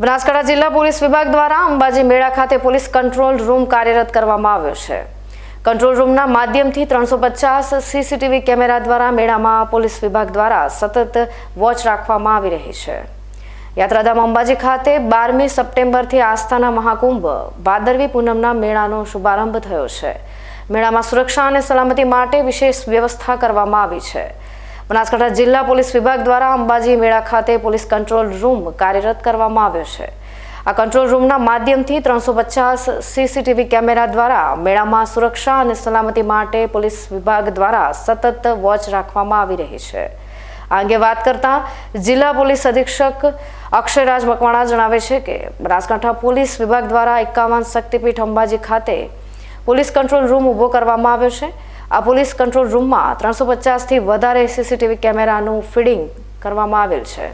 બનાસકાંઠા જિલ્લા પોલીસ વિભાગ દ્વારા અંબાજી મેળા ખાતે પોલીસ કંટ્રોલ રૂમ કાર્યરત કરવામાં આવ્યો છે. કંટ્રોલ રૂમના માધ્યમથી ત્રણસો પચાસ સીસીટીવી કેમેરા દ્વારા મેળામાં પોલીસ વિભાગ દ્વારા સતત વોચ રાખવામાં આવી રહી છે. યાત્રાધામ અંબાજી ખાતે બારમી સપ્ટેમ્બરથી આસ્થાના મહાકુંભ ભાદરવી પૂનમના મેળાનો શુભારંભ થયો છે. મેળામાં સુરક્ષા અને સલામતી માટે વિશેષ વ્યવસ્થા કરવામાં આવી છે. બનાસકાંઠા જિલ્લા પોલીસ વિભાગ દ્વારા અંબાજી મેળા ખાતે પોલીસ કંટ્રોલ રૂમ કાર્યરત કરવામાં આવ્યો છે. આ કંટ્રોલ રૂમના માધ્યમથી ત્રણસો પચાસ સીસીટીવી કેમેરા દ્વારા મેળામાં સુરક્ષા અને સલામતી માટે પોલીસ વિભાગ દ્વારા સતત વોચ રાખવામાં આવી રહી છે. આ અંગે વાત કરતા જિલ્લા પોલીસ અધિક્ષક અક્ષયરાજ મકવાણા જણાવે છે કે બનાસકાંઠા પોલીસ વિભાગ દ્વારા એકાવન શક્તિપીઠ અંબાજી ખાતે પોલીસ કંટ્રોલ રૂમ ઊભો કરવામાં આવ્યો છે. આ પોલીસ કંટ્રોલ રૂમમાં ત્રણસો પચાસથી વધારે સીસીટીવી કેમેરાનું ફીડિંગ કરવામાં આવેલ છે.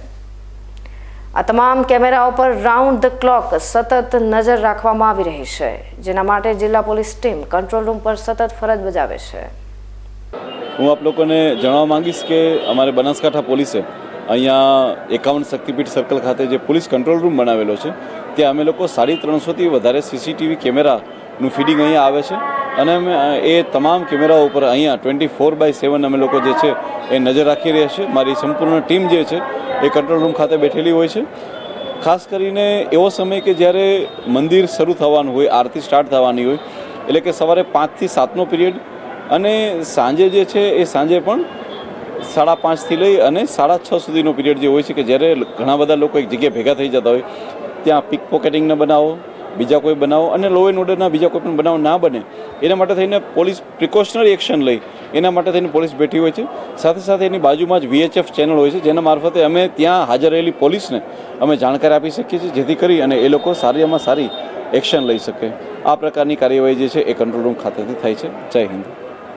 આ તમામ કેમેરાઓ પર રાઉન્ડ ધ ક્લોક સતત નજર રાખવામાં આવી રહી છે, જેના માટે જિલ્લા પોલીસ ટીમ કંટ્રોલ રૂમ પર સતત ફરજ બજાવે છે. હું આપ લોકોને જણાવવા માંગીશ કે અમારે બનાસકાંઠા પોલીસે અહીંયા એકાવન શક્તિપીઠ સર્કલ ખાતે જે પોલીસ કંટ્રોલ રૂમ બનાવેલો છે, ત્યાં અમે લોકો સાડી ત્રણસોથી વધારે સીસીટીવી કેમેરાનું ફીડિંગ અહીંયા આવે છે. અને અમે એ તમામ કેમેરાઓ ઉપર અહીંયા ટ્વેન્ટી ફોર બાય સેવન અમે લોકો જે છે એ નજર રાખી રહ્યા છીએ મારી સંપૂર્ણ ટીમ જે છે એ કંટ્રોલ રૂમ ખાતે બેઠેલી હોય છે. ખાસ કરીને એવો સમય કે જ્યારે મંદિર શરૂ થવાનું હોય, આરતી સ્ટાર્ટ થવાની હોય, એટલે કે સવારે પાંચથી સાતનો પિરિયડ અને સાંજે જે છે એ સાંજે પણ સાડા પાંચથી લઈ અને સાડા છ સુધીનો પિરિયડ જે હોય છે કે જ્યારે ઘણા બધા લોકો એક જગ્યાએ ભેગા થઈ જતા હોય, ત્યાં પિક પોકેટિંગના બનાવો બીજા કોઈ બનાવો અને લો એન્ડ ઓર્ડરના બીજા કોઈ પણ બનાવ ના બને, એના માટે થઈને પોલીસ પ્રિકોશનરી એક્શન લઈ, એના માટે થઈને પોલીસ બેઠી હોય છે. સાથે સાથે એની બાજુમાં જ વીએચએફ ચેનલ હોય છે, જેના મારફતે અમે ત્યાં હાજર રહેલી પોલીસને અમે જાણકારી આપી શકીએ છીએ, જેથી કરી અને એ લોકો સારીમાં સારી એક્શન લઈ શકે. આ પ્રકારની કાર્યવાહી જે છે, એ કંટ્રોલ રૂમ ખાતેથી થાય છે. જય હિન્દ.